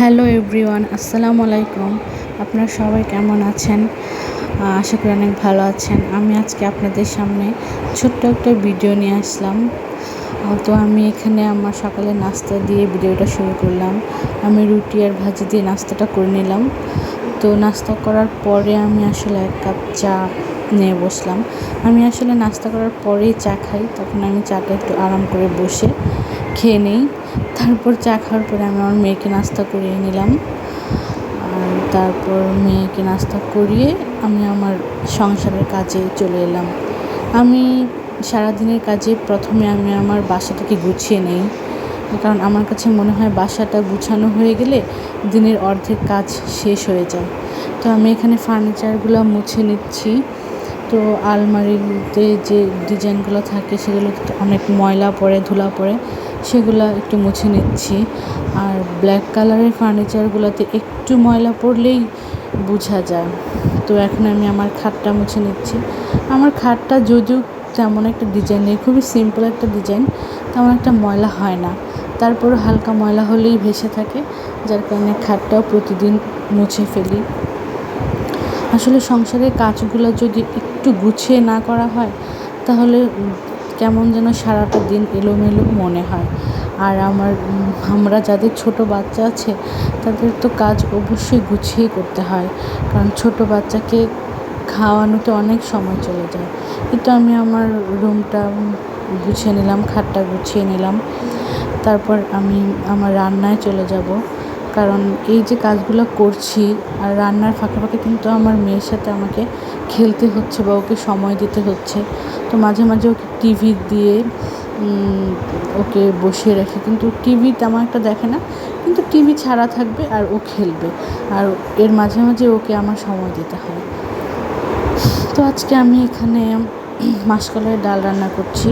Hello everyone, আসসালামু আলাইকুম। আপনারা সবাই কেমন আছেন? আশা করি অনেক ভালো আছেন। আমি আজকে আপনাদের সামনে ছোট্ট একটা ভিডিও নিয়ে আসলাম। তো আমি এখানে আমার সকালে নাস্তা দিয়ে ভিডিওটা শুরু করলাম। আমি রুটি আর ভাজি দিয়ে নাস্তাটা করে নিলাম। তো নাস্তা করার পরে আমি আসলে এক কাপ চা নিয়ে বসলাম। আমি আসলে নাস্তা করার পরেই চা খাই, তখন আমি চাটা একটু আরাম করে বসে খেয়ে নিই। তারপর চা খাওয়ার পরে আমি আমার মেয়েকে নাস্তা করিয়ে নিলাম। আর তারপর মেয়েকে নাস্তা করিয়ে আমি আমার সংসারের কাজে চলে এলাম। আমি সারাদিনের কাজে প্রথমে আমি আমার বাসাটাকে গুছিয়ে নেই। কারণ আমার কাছে মনে হয় বাসাটা গুছানো হয়ে গেলে দিনের অর্ধেক কাজ শেষ হয়ে যায়। তো আমি এখানে ফার্নিচারগুলো মুছে নিচ্ছি। তো আলমারিতে যে ডিজাইনগুলো থাকে সেগুলো অনেক ময়লা পড়ে, ধুলা পড়ে, সেগুলো একটু মুছে নিচ্ছি। আর ব্ল্যাক কালারের ফার্নিচারগুলোতে একটু ময়লা পড়লেই বোঝা যায়। তো এখন আমি আমার খাটটা মুছে নিচ্ছি। আমার খাটটা যদিও তেমন একটা ডিজাইন নেই, খুবই সিম্পল একটা ডিজাইন, তেমন একটা ময়লা হয় না। তারপর হালকা ময়লা হলেই ভেসে থাকে, যার কারণে খাটটাও প্রতিদিন মুছে ফেলি। আসলে সংসারের কাজগুলো যদি একটু গুছিয়ে না করা হয়, তাহলে কেমন যেন সারাটা দিন এলোমেলো মনে হয়। আর আমার, আমরা যাদের ছোট বাচ্চা আছে, তাদের তো কাজ অবশ্যই গুছিয়ে করতে হয়। কারণ ছোট বাচ্চাকে খাওয়ানোতে অনেক সময় চলে যায়। কিন্তু আমি আমার রুমটা গুছিয়ে নিলাম, খাটটা গুছিয়ে নিলাম। তারপর আমি আমার রান্নায় চলে যাব। কারণ এই যে কাজগুলো করছি, আর রান্নার ফাঁকে ফাঁকে কিন্তু আমার মেয়ের সাথে আমাকে খেলতে হচ্ছে বা ওকে সময় দিতে হচ্ছে। তো মাঝে মাঝে ওকে টিভি দিয়ে ওকে বসিয়ে রাখি। কিন্তু টিভি তেমন একটা দেখে না। কিন্তু টিভি ছাড়া থাকবে আর ও খেলবে। আর এর মাঝে মাঝে ওকে আমার সময় দিতে হয়। তো আজকে আমি এখানে মাসকলাইয়ের ডাল রান্না করছি।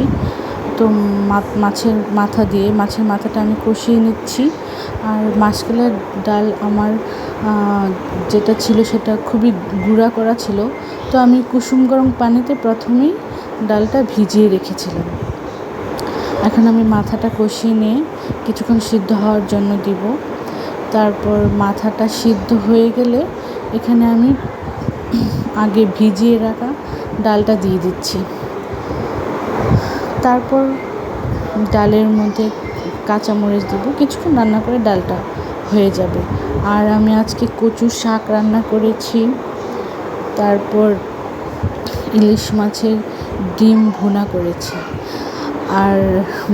তো মাছের মাথা দিয়ে, মাছের মাথাটা আমি কষিয়ে নিচ্ছি। আর মাসকলাইয়ের ডাল আমার যেটা ছিল সেটা খুবই গুঁড়া করা ছিল। তো আমি কুসুম গরম পানিতে প্রথমেই ডালটা ভিজিয়ে রেখেছিলাম। এখন আমি মাথাটা কষিয়ে নিয়ে কিছুক্ষণ সিদ্ধ হওয়ার জন্য দিব। তারপর মাথাটা সিদ্ধ হয়ে গেলে এখানে আমি আগে ভিজিয়ে রাখা ডালটা দিয়ে দিচ্ছি। তারপর ডালের মধ্যে কাঁচামরিচ দেবো, কিছুক্ষণ রান্না করে ডালটা হয়ে যাবে। আর আমি আজকে কচু শাক রান্না করেছি, তারপর ইলিশ মাছের ডিম ভুনা করেছি। আর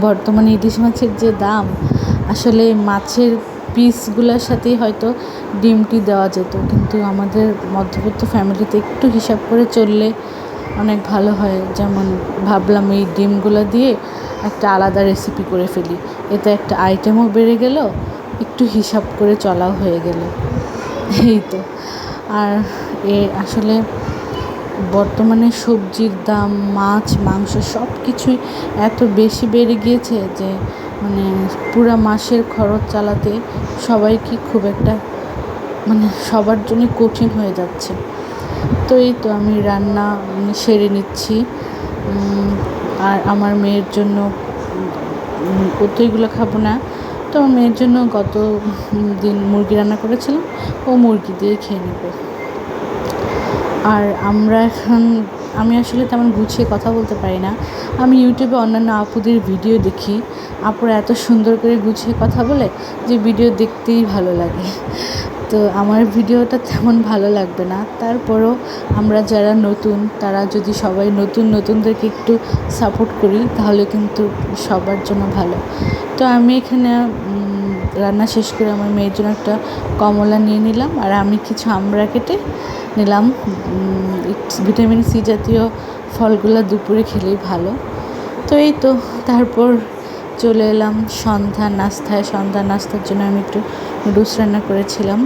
বর্তমানে ইলিশ মাছের যে দাম, আসলে মাছের পিসগুলোর সাথেই হয়তো ডিমটি দেওয়া যেত, কিন্তু আমাদের মধ্যবিত্ত ফ্যামিলিতে একটু হিসাব করে চললে অনেক ভালো হয়। যেমন ভাবলাম এই ডিমগুলো দিয়ে একটা আলাদা রেসিপি করে ফেলি। এতে একটা আইটেমও বেড়ে গেল, একটু হিসাব করে চলাও হয়ে গেল। এই তো। আর এ আসলে বর্তমানে সবজির দাম, মাছ, মাংস সব কিছুই এত বেশি বেড়ে গিয়েছে যে মানে পুরা মাসের খরচ চালাতে সবাইকে খুব একটা মানে সবার জন্য কঠিন হয়ে যাচ্ছে। তো এই তো আমি রান্না সেরে নিচ্ছি। আর আমার মেয়ের জন্য ও তো এগুলো খাব না, তো আমার মেয়ের জন্য গত দিন মুরগি রান্না করেছিলাম, ও মুরগি দিয়ে খেয়ে নেবে। আর আমরা এখন, আমি আসলে তেমন গুছিয়ে কথা বলতে পারি না। আমি ইউটিউবে অন্যান্য আপুদের ভিডিও দেখি, আপুরা এত সুন্দর করে গুছিয়ে কথা বলে যে ভিডিও দেখতেই ভালো লাগে। তো আমার ভিডিওটা তেমন ভালো লাগবে না। তারপরও আমরা যারা নতুন, তারা যদি সবাই নতুন, নতুনদেরকে একটু সাপোর্ট করি, তাহলে কিন্তু সবার জন্য ভালো। তো আমি এখানে রান্না শেষ করে আমার মেয়ের জন্য একটা কমলা নিয়ে নিলাম। আর আমি কিছু আমড়া কেটে নিলাম। ভিটামিন সি জাতীয় ফলগুলো দুপুরে খেলেই ভালো। তো এই তো, তারপর চলে এলাম। সন্ধ্যা নাস্তায় সন্ধ্যা নাস্তার জন্য আমি একটু নুডলস রান্না করেছিলাম।